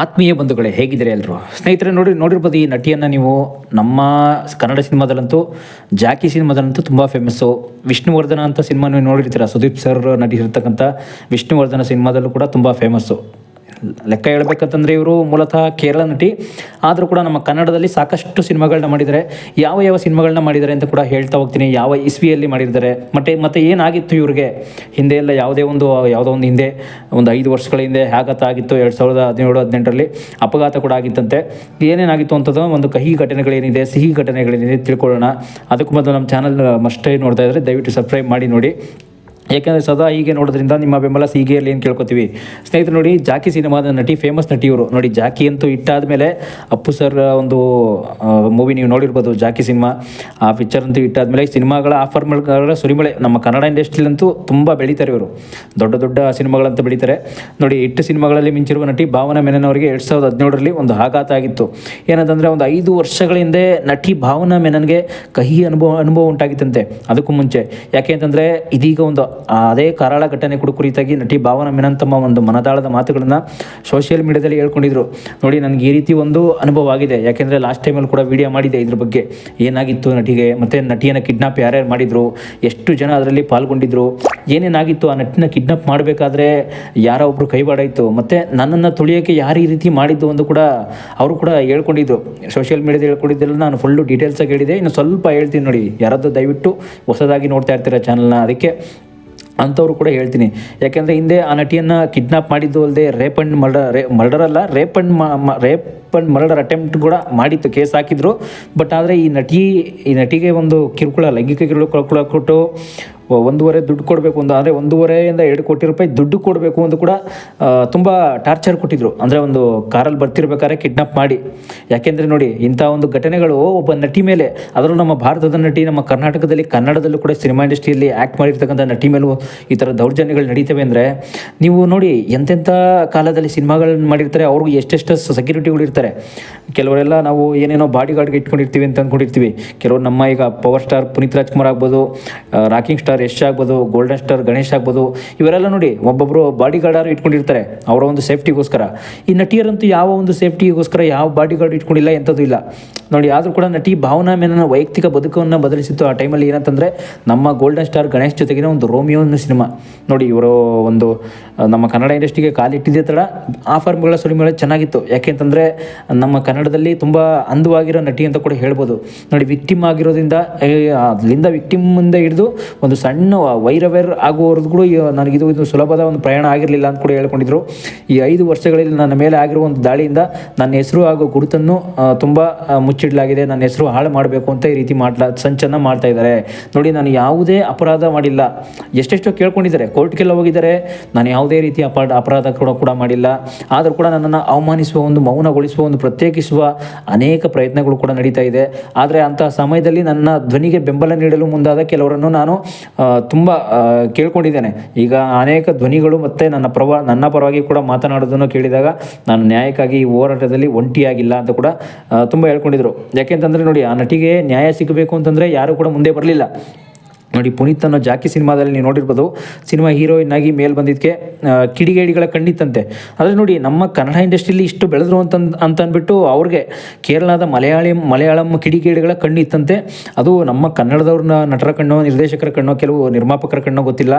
ಆತ್ಮೀಯ ಬಂಧುಗಳೇ, ಹೇಗಿದ್ದಾರೆ ಎಲ್ಲರೂ ಸ್ನೇಹಿತರೆ ನೋಡಿ ನೋಡಿರ್ಬೋದು ಈ ನಟಿಯನ್ನು ನೀವು ನಮ್ಮ ಕನ್ನಡ ಸಿನಿಮಾದಲ್ಲಂತೂ, ಜಾಕಿ ಸಿನಿಮಾದಲ್ಲಂತೂ ತುಂಬ ಫೇಮಸ್ಸು ವಿಷ್ಣುವರ್ಧನ ಅಂತ ಸಿನಿಮಾ ನೀವು ನೋಡಿರ್ತೀರ? ಸುದೀಪ್ ಸರ್ ನಟಿಸಿರ್ತಕ್ಕಂಥ ವಿಷ್ಣುವರ್ಧನ ಸಿನಿಮಾದಲ್ಲೂ ಕೂಡ ತುಂಬ ಫೇಮಸ್ಸು ಲೆಕ್ಕ ಹೇಳ್ಬೇಕಂತಂದರೆ ಇವರು ಮೂಲತಃ ಕೇರಳ ನಟಿ. ಆದರೂ ಕೂಡ ನಮ್ಮ ಕನ್ನಡದಲ್ಲಿ ಸಾಕಷ್ಟು ಸಿನಿಮಾಗಳನ್ನ ಮಾಡಿದ್ದಾರೆ. ಯಾವ ಯಾವ ಸಿನಿಮಾಗಳನ್ನ ಮಾಡಿದ್ದಾರೆ ಅಂತ ಕೂಡ ಹೇಳ್ತಾ ಹೋಗ್ತೀನಿ. ಯಾವ ಇಸ್ವಿಯಲ್ಲಿ ಮಾಡಿದ್ದಾರೆ. ಮತ್ತೆ ಮತ್ತೆ ಏನಾಗಿತ್ತು ಇವ್ರಿಗೆ? ಹಿಂದೆ ಎಲ್ಲ ಯಾವುದೇ ಒಂದು, ಯಾವುದೋ ಒಂದು ಹಿಂದೆ, ಒಂದು ಐದು ವರ್ಷಗಳ ಹಿಂದೆ ಆಘಾತ ಆಗಿತ್ತು. ಎರಡು ಸಾವಿರದ ಹದಿನೇಳು, ಹದಿನೆಂಟರಲ್ಲಿ ಅಪಘಾತ ಕೂಡ ಆಗಿತ್ತಂತೆ. ಏನೇನಾಗಿತ್ತು ಅಂತದ್ದು ಒಂದು ಕಹಿ ಘಟನೆಗಳೇನಿದೆ, ಸಿಹಿ ಘಟನೆಗಳೇನಿದೆ ತಿಳ್ಕೊಳ್ಳೋಣ. ಅದಕ್ಕೂ ಮೊದಲು ನಮ್ಮ ಚಾನಲ್ ಮಸ್ಟೇ ನೋಡ್ತಾ ಇದ್ದರೆ ದಯವಿಟ್ಟು ಸಬ್ಸ್ಕ್ರೈಬ್ ಮಾಡಿ ನೋಡಿ. ಯಾಕೆಂದರೆ ಸದಾ ಹೀಗೆ ನೋಡೋದ್ರಿಂದ ನಿಮ್ಮ ಬೆಂಬಲ ಹೀಗೆ ಇರಲಿ ಅಂತ ಕೇಳ್ಕೊತೀವಿ. ಸ್ನೇಹಿತರು ನೋಡಿ, ಜಾಕಿ ಸಿನಿಮಾದ ನಟಿ ಫೇಮಸ್ ನಟಿ ಇವರು ನೋಡಿ, ಜಾಕಿ ಅಂತೂ ಇಟ್ಟಾದ ಮೇಲೆ ಅಪ್ಪು ಸರ್ ಒಂದು ಮೂವಿ ನೀವು ನೋಡಿರ್ಬೋದು, ಜಾಕಿ ಸಿನಿಮಾ. ಆ ಪಿಕ್ಚರ್ ಅಂತೂ ಇಟ್ಟಾದ್ಮೇಲೆ ಸಿನಿಮಾಗಳ ಆಫರ್ ಮಾಡಿದ್ರೆ ಸುರಿಮಳೆ. ನಮ್ಮ ಕನ್ನಡ ಇಂಡಸ್ಟ್ರಿಲಂತೂ ತುಂಬ ಬೆಳೀತಾರೆ ಇವರು. ದೊಡ್ಡ ದೊಡ್ಡ ಸಿನಿಮಾಗಳಂತ ಬೆಳೀತಾರೆ. ನೋಡಿ ಇಟ್ಟು ಸಿನಿಮಾಗಳಲ್ಲಿ ಮಿಂಚಿರುವ ನಟಿ ಭಾವನಾ ಮೆನನ್ ಅವರಿಗೆ ಎರಡು ಸಾವಿರದ ಹದಿನೇಳರಲ್ಲಿ ಒಂದು ಆಘಾತ ಆಗಿತ್ತು. ಏನಂತಂದರೆ ಒಂದು ಐದು ವರ್ಷಗಳ ಹಿಂದೆ ನಟಿ ಭಾವನಾ ಮೆನನ್ಗೆ ಕಹಿ ಅನುಭವ ಅನುಭವ ಉಂಟಾಗಿತ್ತಂತೆ. ಅದಕ್ಕೂ ಮುಂಚೆ. ಯಾಕೆ ಅಂತಂದರೆ ಇದೀಗ ಒಂದು ಅದೇ ಕರಾಳ ಘಟನೆ ಕೂಡ ಕುರಿತಾಗಿ ನಟಿ ಭಾವನಾ ಮೆನನ್ ಒಂದು ಮನದಾಳದ ಮಾತುಗಳನ್ನು ಸೋಷಿಯಲ್ ಮೀಡಿಯಾದಲ್ಲಿ ಹೇಳ್ಕೊಂಡಿದ್ರು. ನೋಡಿ, ನನಗೆ ಈ ರೀತಿ ಒಂದು ಅನುಭವ ಆಗಿದೆ. ಯಾಕೆಂದರೆ ಲಾಸ್ಟ್ ಟೈಮಲ್ಲಿ ಕೂಡ ವಿಡಿಯೋ ಮಾಡಿದೆ ಇದ್ರ ಬಗ್ಗೆ. ಏನಾಗಿತ್ತು ನಟಿಗೆ? ಮತ್ತು ನಟಿಯನ್ನು ಕಿಡ್ನಾಪ್ ಯಾರ್ಯಾರು ಮಾಡಿದರು? ಎಷ್ಟು ಜನ ಅದರಲ್ಲಿ ಪಾಲ್ಗೊಂಡಿದ್ರು? ಏನೇನಾಗಿತ್ತು? ಆ ನಟಿನ ಕಿಡ್ನಾಪ್ ಮಾಡಬೇಕಾದ್ರೆ ಯಾರೋ ಒಬ್ಬರು ಕೈವಾಡ ಇತ್ತು ಮತ್ತು ನನ್ನನ್ನು ತುಳಿಯೋಕ್ಕೆ ಯಾರು ಈ ರೀತಿ ಮಾಡಿದ್ದು ಒಂದು ಕೂಡ ಅವರು ಕೂಡ ಹೇಳ್ಕೊಂಡಿದ್ರು. ಸೋಷಿಯಲ್ ಮೀಡಿಯಾದಲ್ಲಿ ಹೇಳ್ಕೊಂಡಿದ್ದೆಲ್ಲ ನಾನು ಫುಲ್ಲು ಡೀಟೇಲ್ಸಾಗಿ ಹೇಳಿದೆ. ಇನ್ನು ಸ್ವಲ್ಪ ಹೇಳ್ತೀನಿ ನೋಡಿ ಯಾರಾದರೂ ದಯವಿಟ್ಟು ಹೊಸದಾಗಿ ನೋಡ್ತಾ ಇರ್ತೀರ ಚಾನಲ್ನ ಅದಕ್ಕೆ ಅಂಥವ್ರು ಕೂಡ ಹೇಳ್ತೀನಿ. ಯಾಕೆಂದರೆ ಹಿಂದೆ ಆ ನಟಿಯನ್ನು ಕಿಡ್ನಾಪ್ ಮಾಡಿದ್ದು ಅಲ್ಲದೆ ರೇಪ್ ಅಂಡ್ ಮರ್ಡರ್ ರೇ ಮರ್ಡರ್ ಅಲ್ಲ rape and rape and murder attempt ಕೂಡ ಮಾಡಿತ್ತು ಕೇಸ್ ಹಾಕಿದ್ರು. ಬಟ್ ಆದರೆ ಈ ನಟಿ, ಈ ನಟಿಗೆ ಒಂದು ಕಿರುಕುಳ, ಲೈಂಗಿಕ ಕಿರುಕುಳ ಕೊಟ್ಟು ಒಂದೂವರೆ ದುಡ್ಡು ಕೊಡಬೇಕು ಅಂತ ಅಂದರೆ ಒಂದೂವರೆಯಿಂದ ಎರಡು ಕೋಟಿ ರೂಪಾಯಿ ದುಡ್ಡು ಕೊಡಬೇಕು ಅಂತ ಕೂಡ ತುಂಬ ಟಾರ್ಚರ್ ಕೊಟ್ಟಿದ್ರು. ಅಂದರೆ ಒಂದು ಕಾರಲ್ಲಿ ಬರ್ತಿರ್ಬೇಕಾದ್ರೆ ಕಿಡ್ನಾಪ್ ಮಾಡಿ. ಯಾಕೆಂದರೆ ನೋಡಿ, ಇಂಥ ಒಂದು ಘಟನೆಗಳು ಒಬ್ಬ ನಟಿ ಮೇಲೆ, ಅದರಲ್ಲೂ ನಮ್ಮ ಭಾರತದ ನಟಿ, ನಮ್ಮ ಕರ್ನಾಟಕದಲ್ಲಿ, ಕನ್ನಡದಲ್ಲೂ ಕೂಡ ಸಿನಿಮಾ ಇಂಡಸ್ಟ್ರಿಯಲ್ಲಿ ಆ್ಯಕ್ಟ್ ಮಾಡಿರ್ತಕ್ಕಂಥ ನಟಿ ಮೇಲೂ ಈ ಥರ ದೌರ್ಜನ್ಯಗಳು ನಡೀತವೆ ಅಂದರೆ, ನೀವು ನೋಡಿ ಎಂತೆಂಥ ಕಾಲದಲ್ಲಿ ಸಿನಿಮಾಗಳನ್ನು ಮಾಡಿರ್ತಾರೆ, ಅವ್ರಿಗೂ ಎಷ್ಟೆಷ್ಟು ಸೆಕ್ಯೂರಿಟಿಗಳು ಇರ್ತಾರೆ. ಕೆಲವರೆಲ್ಲ ನಾವು ಏನೇನೋ ಬಾಡಿ ಗಾರ್ಡ್ಗೆ ಇಟ್ಕೊಂಡಿರ್ತೀವಿ ಅಂತ ಅಂದ್ಕೊಂಡಿರ್ತೀವಿ. ಕೆಲವರು ನಮ್ಮ ಈಗ ಪವರ್ ಸ್ಟಾರ್ ಪುನೀತ್ ರಾಜ್ಕುಮಾರ್ ಆಗ್ಬೋದು ರಾಕಿಂಗ್ ಸ್ಟಾರ್ ಯಶ್ ಆಗ್ಬೋದು ಗೋಲ್ಡನ್ ಸ್ಟಾರ್ ಗಣೇಶ್ ಆಗ್ಬೋದು, ಇವರೆಲ್ಲ ನೋಡಿ ಒಬ್ಬೊಬ್ಬರು ಬಾಡಿ ಗಾರ್ಡರು ಇಟ್ಕೊಂಡಿರ್ತಾರೆ. ಅವರ ಒಂದು ಸೇಫ್ಟಿಗೋಸ್ಕರ ಈ ನಟಿಯರಂತೂ ಯಾವ ಒಂದು ಸೇಫ್ಟಿಗೋಸ್ಕರ ಯಾವ ಬಾಡಿ ಗಾರ್ಡ್ ಇಟ್ಕೊಂಡಿಲ್ಲ ಎಂಥದ್ದು ಇಲ್ಲ. ನೋಡಿ ಆದರೂ ಕೂಡ ನಟಿ ಭಾವನಾ ಮೇನನ ವೈಯಕ್ತಿಕ ಬದುಕನ್ನು ಬದಲಿಸಿತ್ತು ಆ ಟೈಮಲ್ಲಿ ಏನಂತಂದರೆ ನಮ್ಮ ಗೋಲ್ಡನ್ ಸ್ಟಾರ್ ಗಣೇಶ್ ಜೊತೆಗಿನ ಒಂದು ರೋಮಿಯೋ ಅನ್ನೋ ಸಿನಿಮಾ. ನೋಡಿ ಇವರು ಒಂದು ನಮ್ಮ ಕನ್ನಡ ಇಂಡಸ್ಟ್ರಿಗೆ ಕಾಲಿಟ್ಟಿದ್ದೇ ತಡ. ಆ ಫಾರ್ಮ್ಗಳ ಸುಳಿಮೆಗಳು ಚೆನ್ನಾಗಿತ್ತು. ಯಾಕೆಂತಂದರೆ ನಮ್ಮ ಕನ್ನಡದಲ್ಲಿ ತುಂಬ ಅಂದವಾಗಿರೋ ನಟಿ ಅಂತ ಕೂಡ ಹೇಳ್ಬೋದು. ನೋಡಿ ವಿಕ್ಟಿಮ್ ಆಗಿರೋದ್ರಿಂದ ಅಲ್ಲಿಂದ ವಿಕ್ಟಿಮ್ ಮುಂದೆ ಹಿಡಿದು ಒಂದು ಸಣ್ಣ ವೈರವೇರ್ ಆಗುವವರೆಗೂ ಕೂಡ ನನಗಿದು ಇದು ಸುಲಭದ ಒಂದು ಪ್ರಯಾಣ ಆಗಿರಲಿಲ್ಲ ಅಂತ ಕೂಡ ಹೇಳ್ಕೊಂಡಿದ್ರು. ಈ ಐದು ವರ್ಷಗಳಲ್ಲಿ ನನ್ನ ಮೇಲೆ ಆಗಿರುವ ಒಂದು ದಾಳಿಯಿಂದ ನನ್ನ ಹೆಸರು ಹಾಗೂ ಗುರುತನ್ನು ತುಂಬ ಆ, ಮುಚ್ಚಿಡಲಾಗಿದೆ ನನ್ನ ಹೆಸರು ಹಾಳು ಮಾಡಬೇಕು ಅಂತ ಈ ರೀತಿ ಮಾಡ್ಲಾ ಸಂಚನ ಮಾಡ್ತಾ ಇದ್ದಾರೆ. ನೋಡಿ, ನಾನು ಯಾವುದೇ ಅಪರಾಧ ಮಾಡಿಲ್ಲ. ಎಷ್ಟೆಷ್ಟೋ ಕೇಳ್ಕೊಂಡಿದ್ದಾರೆ, ಕೋರ್ಟ್ಗೆಲ್ಲ ಹೋಗಿದ್ದಾರೆ. ನಾನು ಯಾವುದೇ ರೀತಿ ಅಪ ಅಪರಾಧ ಕೂಡ ಕೂಡ ಮಾಡಿಲ್ಲ. ಆದರೂ ಕೂಡ ನನ್ನನ್ನು ಅವಮಾನಿಸುವ ಒಂದು, ಮೌನಗೊಳಿಸುವ ಒಂದು, ಪ್ರತ್ಯೇಕಿಸುವ ಅನೇಕ ಪ್ರಯತ್ನಗಳು ಕೂಡ ನಡೀತಾ ಇದೆ. ಆದರೆ ಅಂತಹ ಸಮಯದಲ್ಲಿ ನನ್ನ ಧ್ವನಿಗೆ ಬೆಂಬಲ ನೀಡಲು ಮುಂದಾದ ಕೆಲವರನ್ನು ನಾನು ತುಂಬ ಕೇಳ್ಕೊಂಡಿದ್ದೇನೆ. ಈಗ ಅನೇಕ ಧ್ವನಿಗಳು ಮತ್ತು ನನ್ನ ಪ್ರವ, ನನ್ನ ಪರವಾಗಿ ಕೂಡ ಮಾತನಾಡೋದನ್ನು ಕೇಳಿದಾಗ ನಾನು ನ್ಯಾಯಕ್ಕಾಗಿ ಈ ಹೋರಾಟದಲ್ಲಿ ಒಂಟಿಯಾಗಿಲ್ಲ ಅಂತ ಕೂಡ ತುಂಬ ಹೇಳ್ಕೊಂಡಿದ್ರು. ಯಾಕೆಂತಂದರೆ ನೋಡಿ ಆ ನಟಿಗೆ ನ್ಯಾಯ ಸಿಗಬೇಕು ಅಂತಂದರೆ ಯಾರು ಕೂಡ ಮುಂದೆ ಬರಲಿಲ್ಲ. ನೋಡಿ ಪುನೀತ್ ಅನ್ನೋ ಜಾಕಿ ಸಿನಿಮಾದಲ್ಲಿ ನೀವು ನೋಡಿರ್ಬೋದು, ಸಿನಿಮಾ ಹೀರೋಯಿನ್ ಆಗಿ ಮೇಲ್ ಬಂದಿದ್ದಕ್ಕೆ ಕಿಡಿಗೇಡಿಗಳ ಕಣ್ಣಿತ್ತಂತೆ. ಆದರೆ ನೋಡಿ, ನಮ್ಮ ಕನ್ನಡ ಇಂಡಸ್ಟ್ರಿಲಿ ಇಷ್ಟು ಬೆಳೆದ್ರು ಅಂತ ಅಂತ ಅಂದ್ಬಿಟ್ಟು ಅವ್ರಿಗೆ ಕೇರಳದ ಮಲಯಾಳಿ, ಮಲಯಾಳಂ ಕಿಡಿಗೇಡಿಗಳ ಕಣ್ಣಿತ್ತಂತೆ. ಅದು ನಮ್ಮ ಕನ್ನಡದವ್ರನ್ನ ನಟರ ಕಣ್ಣು, ನಿರ್ದೇಶಕರ ಕಣ್ಣು, ಕೆಲವು ನಿರ್ಮಾಪಕರ ಕಣ್ಣು ಗೊತ್ತಿಲ್ಲ.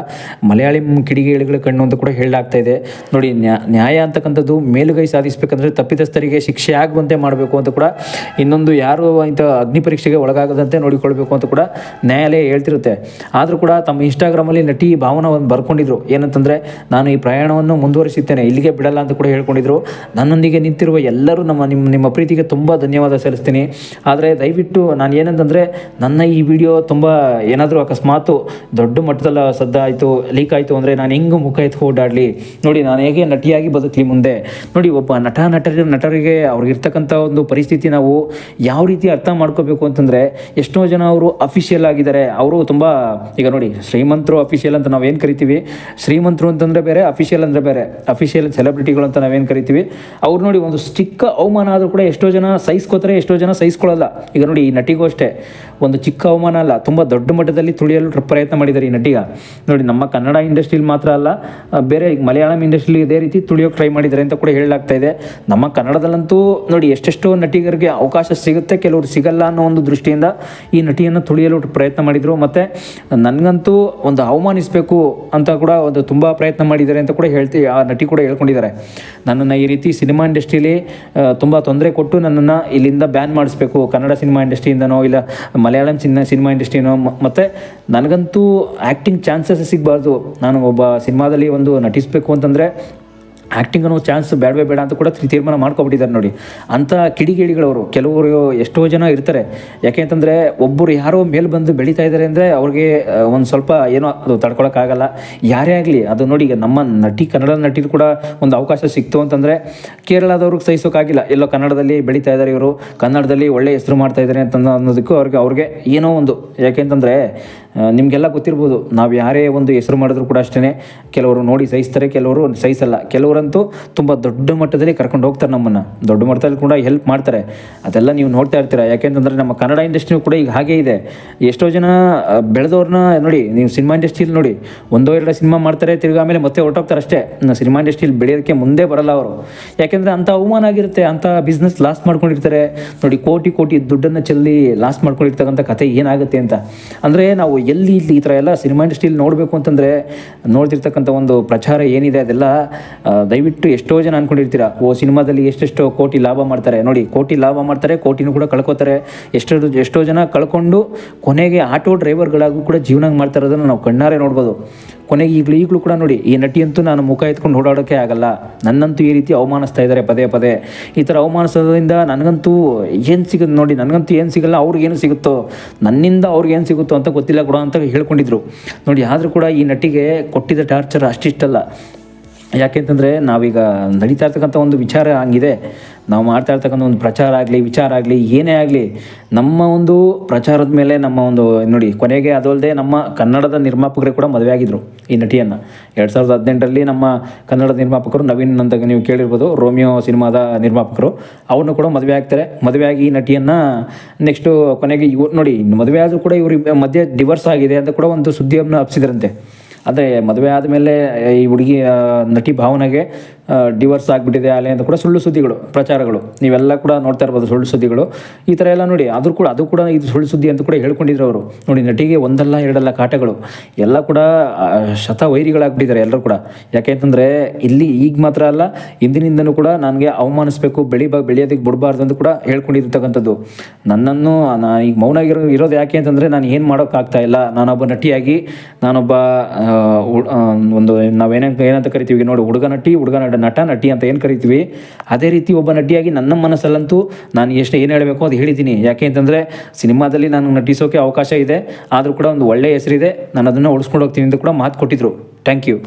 ಮಲಯಾಳಿಂ ಕಿಡಿಗೇಡಿಗಳ ಕಣ್ಣು ಅಂತ ಕೂಡ ಹೇಳಲಾಗ್ತಾ ಇದೆ. ನೋಡಿ, ನ್ಯಾ, ನ್ಯಾಯ ಅಂತಕ್ಕಂಥದ್ದು ಮೇಲುಗೈ ಸಾಧಿಸಬೇಕಂದ್ರೆ ತಪ್ಪಿತಸ್ಥರಿಗೆ ಶಿಕ್ಷೆ ಆಗುವಂತೆ ಮಾಡಬೇಕು ಅಂತ ಕೂಡ, ಇನ್ನೊಂದು ಯಾರು ಇಂಥ ಅಗ್ನಿ ಪರೀಕ್ಷೆಗೆ ಒಳಗಾಗದಂತೆ ನೋಡಿಕೊಳ್ಬೇಕು ಅಂತ ಕೂಡ ನ್ಯಾಯಾಲಯ ಹೇಳ್ತಿರುತ್ತೆ. ಆದರೂ ಕೂಡ ತಮ್ಮ ಇನ್ಸ್ಟಾಗ್ರಾಮಲ್ಲಿ ನಟಿ ಭಾವನ ಒಂದು ಬರ್ಕೊಂಡಿದ್ರು. ಏನಂತಂದರೆ, ನಾನು ಈ ಪ್ರಯಾಣವನ್ನು ಮುಂದುವರಿಸುತ್ತೇನೆ ಇಲ್ಲಿಗೆ ಬಿಡಲ್ಲ ಅಂತ ಕೂಡ ಹೇಳ್ಕೊಂಡಿದ್ರು. ನನ್ನೊಂದಿಗೆ ನಿಂತಿರುವ ಎಲ್ಲರೂ ನಮ್ಮ ನಿಮ್ಮ ನಿಮ್ಮ ಪ್ರೀತಿಗೆ ತುಂಬ ಧನ್ಯವಾದ ಸಲ್ಲಿಸ್ತೀನಿ. ಆದರೆ ದಯವಿಟ್ಟು ನಾನು ಏನಂತಂದರೆ, ನನ್ನ ಈ ವಿಡಿಯೋ ತುಂಬ ಏನಾದರೂ ಅಕಸ್ಮಾತು ದೊಡ್ಡ ಮಟ್ಟದಲ್ಲಿ ಸದ್ದಾಯಿತು ಲೀಕ್ ಆಯಿತು ಅಂದರೆ ನಾನು ಹೆಂಗೆ ಮುಖ ಎತ್ಕೊ ಓಡಾಡಲಿ? ನೋಡಿ, ನಾನು ಹೇಗೆ ನಟಿಯಾಗಿ ಬದುಕಲಿ ಮುಂದೆ? ನೋಡಿ, ಒಬ್ಬ ನಟ ನಟರ ನಟರಿಗೆ ಅವ್ರಿಗಿರ್ತಕ್ಕಂಥ ಒಂದು ಪರಿಸ್ಥಿತಿ ನಾವು ಯಾವ ರೀತಿ ಅರ್ಥ ಮಾಡ್ಕೋಬೇಕು ಅಂತಂದರೆ, ಎಷ್ಟೋ ಜನ ಅವರು ಅಫಿಷಿಯಲ್ ಆಗಿದ್ದಾರೆ. ಅವರು ತುಂಬ ಈಗ ನೋಡಿ, ಶ್ರೀಮಂತರು ಅಫಿಷಿಯಲ್ ಅಂತ ನಾವೇನು ಕರಿತೀವಿ? ಶ್ರೀಮಂತರು ಅಂತಂದರೆ ಬೇರೆ ಅಫಿಷಿಯಲ್ ಅಂದರೆ ಬೇರೆ. ಅಫಿಷಿಯಲ್ ಸೆಲೆಬ್ರಿಟಿಗಳು ಅಂತ ನಾವೇನು ಕರಿತೀವಿ? ಅವ್ರು ನೋಡಿ ಒಂದು ಚಿಕ್ಕ ಅವಮಾನ ಆದರೂ ಕೂಡ ಎಷ್ಟೋ ಜನ ಸಹಿಸ್ಕೋತಾರೆ, ಎಷ್ಟೋ ಜನ ಸಹಿಸ್ಕೊಳ್ಳಲ್ಲ. ಈಗ ನೋಡಿ ಈ ನಟಿಗೂ ಅಷ್ಟೇ. ಒಂದು ಚಿಕ್ಕ ಅವಮಾನ ಅಲ್ಲ, ತುಂಬ ದೊಡ್ಡ ಮಟ್ಟದಲ್ಲಿ ತುಳಿಯಲು ಪ್ರಯತ್ನ ಮಾಡಿದ್ದಾರೆ ಈ ನಟಿಗ. ನೋಡಿ, ನಮ್ಮ ಕನ್ನಡ ಇಂಡಸ್ಟ್ರೀಲಿ ಮಾತ್ರ ಅಲ್ಲ ಬೇರೆ ಮಲಯಾಳಂ ಇಂಡಸ್ಟ್ರೀಲಿ ಇದೇ ರೀತಿ ತುಳಿಯೋಕೆ ಟ್ರೈ ಮಾಡಿದ್ದಾರೆ ಅಂತ ಕೂಡ ಹೇಳಲಾಗ್ತಾ ಇದೆ. ನಮ್ಮ ಕನ್ನಡದಲ್ಲಂತೂ ನೋಡಿ, ಎಷ್ಟೆಷ್ಟೋ ನಟಿಗರಿಗೆ ಅವಕಾಶ ಸಿಗುತ್ತೆ, ಕೆಲವರು ಸಿಗಲ್ಲ ಅನ್ನೋ ಒಂದು ದೃಷ್ಟಿಯಿಂದ ಈ ನಟಿಯನ್ನು ತುಳಿಯಲು ಪ್ರಯತ್ನ ಮಾಡಿದರು. ಮತ್ತು ನನಗಂತೂ ಒಂದು ಅವಮಾನಿಸಬೇಕು ಅಂತ ಕೂಡ ಒಂದು ತುಂಬ ಪ್ರಯತ್ನ ಮಾಡಿದ್ದಾರೆ ಅಂತ ಕೂಡ ಹೇಳ್ತಿ, ಆ ನಟಿ ಕೂಡ ಹೇಳ್ಕೊಂಡಿದ್ದಾರೆ. ನನ್ನನ್ನು ಈ ರೀತಿ ಸಿನಿಮಾ ಇಂಡಸ್ಟ್ರಿಲಿ ತುಂಬ ತೊಂದರೆ ಕೊಟ್ಟು ನನ್ನನ್ನು ಇಲ್ಲಿಂದ ಬ್ಯಾನ್ ಮಾಡಿಸ್ಬೇಕು. ಕನ್ನಡ ಸಿನಿಮಾ ಇಂಡಸ್ಟ್ರಿಯಿಂದನೋ ಇಲ್ಲ ಮಲಯಾಳಂ ಸಿನಿಮಾ ಸಿನಿಮಾ ಇಂಡಸ್ಟ್ರಿನೋ ಮತ್ತು ನನಗಂತೂ ಆ್ಯಕ್ಟಿಂಗ್ ಚಾನ್ಸಸ್ ಸಿಗಬಾರ್ದು. ನಾನು ಒಬ್ಬ ಸಿನಿಮಾದಲ್ಲಿ ಒಂದು ನಟಿಸಬೇಕು ಅಂತಂದರೆ ಆ್ಯಕ್ಟಿಂಗ್ ಅನ್ನೋ ಚಾನ್ಸ್ ಬೇಡವೇ ಬೇಡ ಅಂತ ಕೂಡ ತೀರ್ಮಾನ ಮಾಡ್ಕೊಬಿಟ್ಟಿದ್ದಾರೆ ನೋಡಿ. ಅಂಥ ಕಿಡಿಗೇಡಿಗಳವರು, ಕೆಲವರು ಎಷ್ಟೋ ಜನ ಇರ್ತಾರೆ. ಯಾಕೆ ಅಂತಂದರೆ ಒಬ್ಬರು ಯಾರೋ ಮೇಲೆ ಬಂದು ಬೆಳೀತಾ ಇದ್ದಾರೆ ಅಂದರೆ ಅವ್ರಿಗೆ ಒಂದು ಸ್ವಲ್ಪ ಏನೋ ಅದು ತಡ್ಕೊಳಕ್ಕಾಗಲ್ಲ ಯಾರೇ ಆಗಲಿ, ಅದು ನೋಡಿ ಈಗ ನಮ್ಮ ನಟಿ, ಕನ್ನಡ ನಟಿದು ಕೂಡ ಒಂದು ಅವಕಾಶ ಸಿಕ್ತು ಅಂತಂದರೆ ಕೇರಳದವ್ರಿಗೆ ಸಹಿಸೋಕ್ಕಾಗಿಲ್ಲ ಎಲ್ಲೋ ಕನ್ನಡದಲ್ಲಿ ಬೆಳೀತಾ ಇದ್ದಾರೆ ಇವರು. ಕನ್ನಡದಲ್ಲಿ ಒಳ್ಳೆ ಹೆಸರು ಮಾಡ್ತಾ ಇದ್ದಾರೆ ಅಂತ ಅನ್ನೋದಕ್ಕೂ ಅವ್ರಿಗೆ ಅವ್ರಿಗೆ ಏನೋ ಒಂದು ಯಾಕೆಂತಂದರೆ ನಿಮಗೆಲ್ಲ ಗೊತ್ತಿರ್ಬೋದು, ನಾವು ಯಾರೇ ಒಂದು ಹೆಸರು ಮಾಡಿದ್ರು ಕೂಡ ಅಷ್ಟೇ ಕೆಲವರು ನೋಡಿ ಸಹಿಸ್ತಾರೆ, ಕೆಲವರು ಸಹಿಸಲ್ಲ. ಕೆಲವರಂತೂ ತುಂಬ ದೊಡ್ಡ ಮಟ್ಟದಲ್ಲಿ ಕರ್ಕೊಂಡು ಹೋಗ್ತಾರೆ ನಮ್ಮನ್ನು. ದೊಡ್ಡ ಮಟ್ಟದಲ್ಲಿ ಕೂಡ ಹೆಲ್ಪ್ ಮಾಡ್ತಾರೆ. ಅದೆಲ್ಲ ನೀವು ನೋಡ್ತಾ ಇರ್ತೀರ? ಯಾಕೆಂತಂದರೆ ನಮ್ಮ ಕನ್ನಡ ಇಂಡಸ್ಟ್ರಿ ಕೂಡ ಈಗ ಹಾಗೇ ಇದೆ. ಎಷ್ಟೋ ಜನ ಬೆಳೆದವ್ರನ್ನ ನೋಡಿ, ನೀವು ಸಿನಿಮಾ ಇಂಡಸ್ಟ್ರಿಯಲ್ಲಿ ನೋಡಿ, ಒಂದೋ ಎರಡು ಸಿನಿಮಾ ಮಾಡ್ತಾರೆ, ತಿರ್ಗಿ ಆಮೇಲೆ ಮತ್ತೆ ಹೊರಟೋಗ್ತಾರೆ ಅಷ್ಟೇ. ಸಿನಿಮಾ ಇಂಡಸ್ಟ್ರಿಯಲ್ಲಿ ಬೆಳೆಯೋದಕ್ಕೆ ಮುಂದೆ ಬರಲ್ಲ ಅವರು. ಯಾಕೆಂದರೆ ಅಂಥ ಅವಮಾನ ಆಗಿರುತ್ತೆ, ಅಂಥ ಬಿಸ್ನೆಸ್ ಲಾಸ್ ಮಾಡ್ಕೊಂಡಿರ್ತಾರೆ. ನೋಡಿ, ಕೋಟಿ ಕೋಟಿ ದುಡ್ಡನ್ನು ಚೆಲ್ಲಿ ಲಾಸ್ ಮಾಡ್ಕೊಂಡಿರ್ತಕ್ಕಂಥ ಕತೆ ಏನಾಗುತ್ತೆ ಅಂತ. ಅಂದರೆ ನಾವು ಎಲ್ಲಿ ಇಲ್ಲಿ ಈ ಥರ ಎಲ್ಲ ಸಿನಿಮಾ ಇಂಡಸ್ಟ್ರಿಯಲ್ಲಿ ನೋಡಬೇಕು ಅಂತಂದರೆ ನೋಡ್ತಿರ್ತಕ್ಕಂಥ ಒಂದು ಪ್ರಚಾರ ಏನಿದೆ ಅದೆಲ್ಲ ದಯವಿಟ್ಟು ಎಷ್ಟೋ ಜನ ಅಂದ್ಕೊಂಡಿರ್ತೀರ ಓ, ಸಿನಿಮಾದಲ್ಲಿ ಎಷ್ಟೆಷ್ಟೋ ಕೋಟಿ ಲಾಭ ಮಾಡ್ತಾರೆ. ನೋಡಿ, ಕೋಟಿ ಲಾಭ ಮಾಡ್ತಾರೆ, ಕೋಟಿನೂ ಕೂಡ ಕಳ್ಕೊತಾರೆ. ಎಷ್ಟೋ ಎಷ್ಟೋ ಜನ ಕಳ್ಕೊಂಡು ಕೊನೆಗೆ ಆಟೋ ಡ್ರೈವರ್ಗಳಾಗೂ ಕೂಡ ಜೀವನ ಮಾಡ್ತಾ ಇರೋದನ್ನು ನಾವು ಕಣ್ಣಾರೆ ನೋಡ್ಬೋದು. ಕೊನೆಗೆ ಈಗಲೂ ಈಗಲೂ ಕೂಡ ನೋಡಿ, ಈ ನಟಿಯಂತೂ ನಾನು ಮುಖ ಎತ್ಕೊಂಡು ಓಡಾಡೋಕ್ಕೆ ಆಗಲ್ಲ. ನನ್ನಂತೂ ಈ ರೀತಿ ಅವಮಾನಿಸ್ತಾ ಇದ್ದಾರೆ ಪದೇ ಪದೇ. ಈ ಥರ ಅವಮಾನಿಸೋದ್ರಿಂದ ನನಗಂತೂ ಏನು ಸಿಗುತ್ತೆ ನೋಡಿ, ನನಗಂತೂ ಏನು ಸಿಗಲ್ಲ ಅವ್ರಿಗೇನು ಸಿಗುತ್ತೋ, ನನ್ನಿಂದ ಅವ್ರಿಗೇನು ಸಿಗುತ್ತೋ ಅಂತ ಗೊತ್ತಿಲ್ಲ ಕೂಡ ಅಂತ ಹೇಳ್ಕೊಂಡಿದ್ರು. ನೋಡಿ, ಆದರೂ ಕೂಡ ಈ ನಟಿಗೆ ಕೊಟ್ಟಿದ್ದ ಟಾರ್ಚರ್ ಅಷ್ಟಿಷ್ಟಲ್ಲ. ಯಾಕೆಂತಂದರೆ ನಾವೀಗ ನಡೀತಾ ಇರ್ತಕ್ಕಂಥ ಒಂದು ವಿಚಾರ ಹಂಗಿದೆ. ನಾವು ಮಾಡ್ತಾ ಇರ್ತಕ್ಕಂಥ ಒಂದು ಪ್ರಚಾರ ಆಗಲಿ, ವಿಚಾರ ಆಗಲಿ, ಏನೇ ಆಗಲಿ, ನಮ್ಮ ಒಂದು ಪ್ರಚಾರದ ಮೇಲೆ ನಮ್ಮ ಒಂದು, ನೋಡಿ, ಕೊನೆಗೆ ಅದಲ್ಲದೆ ನಮ್ಮ ಕನ್ನಡದ ನಿರ್ಮಾಪಕರೇ ಕೂಡ ಮದುವೆ ಆಗಿದ್ದರು ಈ ನಟಿಯನ್ನು. ಎರಡು ಸಾವಿರದ ಹದಿನೆಂಟರಲ್ಲಿ ನಮ್ಮ ಕನ್ನಡದ ನಿರ್ಮಾಪಕರು ನವೀನ್ ಅಂತ ನೀವು ಕೇಳಿರ್ಬೋದು, ರೋಮಿಯೋ ಸಿನಿಮಾದ ನಿರ್ಮಾಪಕರು. ಅವ್ರನ್ನೂ ಕೂಡ ಮದುವೆ ಆಗ್ತಾರೆ. ಮದುವೆ ಆಗಿ ಈ ನಟಿಯನ್ನು ನೆಕ್ಸ್ಟು ಕೊನೆಗೆ ಇವ್ರು, ನೋಡಿ, ಮದುವೆ ಆದರೂ ಕೂಡ ಇವರು ಮಧ್ಯೆ ಡಿವರ್ಸ್ ಆಗಿದೆ ಅಂತ ಕೂಡ ಒಂದು ಸುದ್ದಿಯನ್ನು ಹಬ್ಸಿದ್ರಂತೆ. ಅದೇ ಮದುವೆ ಆದಮೇಲೆ ಈ ಹುಡುಗಿ ನಟಿ ಭಾವನೆಗೆ ಡಿವೋರ್ಸ್ ಆಗಿಬಿಟ್ಟಿದೆ ಅಲೆ ಅಂತ ಕೂಡ ಸುಳ್ಳು ಸುದ್ದಿಗಳು, ಪ್ರಚಾರಗಳು. ನೀವೆಲ್ಲ ಕೂಡ ನೋಡ್ತಾ ಇರ್ಬೋದು ಸುಳ್ಳು ಸುದ್ದಿಗಳು. ಈ ಥರ ಎಲ್ಲ ನೋಡಿ ಅದು ಕೂಡ ಅದು ಕೂಡ ಇದು ಸುಳ್ಳು ಸುದ್ದಿ ಅಂತ ಕೂಡ ಹೇಳ್ಕೊಂಡಿದ್ರು ಅವರು. ನೋಡಿ, ನಟಿಗೆ ಒಂದಲ್ಲ ಎರಡಲ್ಲ ಕಾಟಗಳು. ಎಲ್ಲ ಕೂಡ ಶತ ವೈರಿಗಳಾಗ್ಬಿಟ್ಟಿದ್ದಾರೆ ಎಲ್ಲರೂ ಕೂಡ. ಯಾಕೆ ಅಂತಂದರೆ ಇಲ್ಲಿ ಈಗ ಮಾತ್ರ ಅಲ್ಲ, ಇಂದಿನಿಂದನೂ ಕೂಡ ನನಗೆ ಅವಮಾನಿಸ್ಬೇಕು ಬೆಳಿಬ ಬೆಳೆಯೋದಕ್ಕೆ ಬಿಡಬಾರ್ದು ಅಂತ ಕೂಡ ಹೇಳ್ಕೊಂಡಿರ್ತಕ್ಕಂಥದ್ದು. ನನ್ನನ್ನು ಈಗ ಮೌನ ಇರೋ, ಇರೋದು ಯಾಕೆ ಅಂತಂದರೆ, ನಾನು ಏನು ಮಾಡೋಕ್ಕಾಗ್ತಾ ಇಲ್ಲ. ನಾನೊಬ್ಬ ನಟಿಯಾಗಿ, ನಾನೊಬ್ಬ ಒಂದು ನಾವೇನೇ ಏನಂತ ಕರಿತೀವಿ ನೋಡಿ, ಹುಡುಗ ನಟಿ, ಹುಡುಗ ನಟ, ನಟಿ ಅಂತ ಏನು ಕರಿತೀವಿ? ಅದೇ ರೀತಿ ಒಬ್ಬ ನಟಿಯಾಗಿ ನನ್ನ ಮನಸ್ಸಲ್ಲಂತೂ ನಾನು ಎಷ್ಟು ಏನು ಹೇಳಬೇಕು ಅದು ಹೇಳಿದ್ದೀನಿ. ಯಾಕೆ ಅಂತಂದರೆ ಸಿನಿಮಾದಲ್ಲಿ ನಾನು ನಟಿಸೋಕೆ ಅವಕಾಶ ಇದೆ. ಆದರೂ ಕೂಡ ಒಂದು ಒಳ್ಳೆಯ ಹೆಸರಿದೆ. ನಾನು ಅದನ್ನು ಉಳಿಸ್ಕೊಂಡು ಹೋಗ್ತೀನಿ ಅಂತ ಕೂಡ ಮಾತು ಕೊಟ್ಟಿದ್ರು. Thank you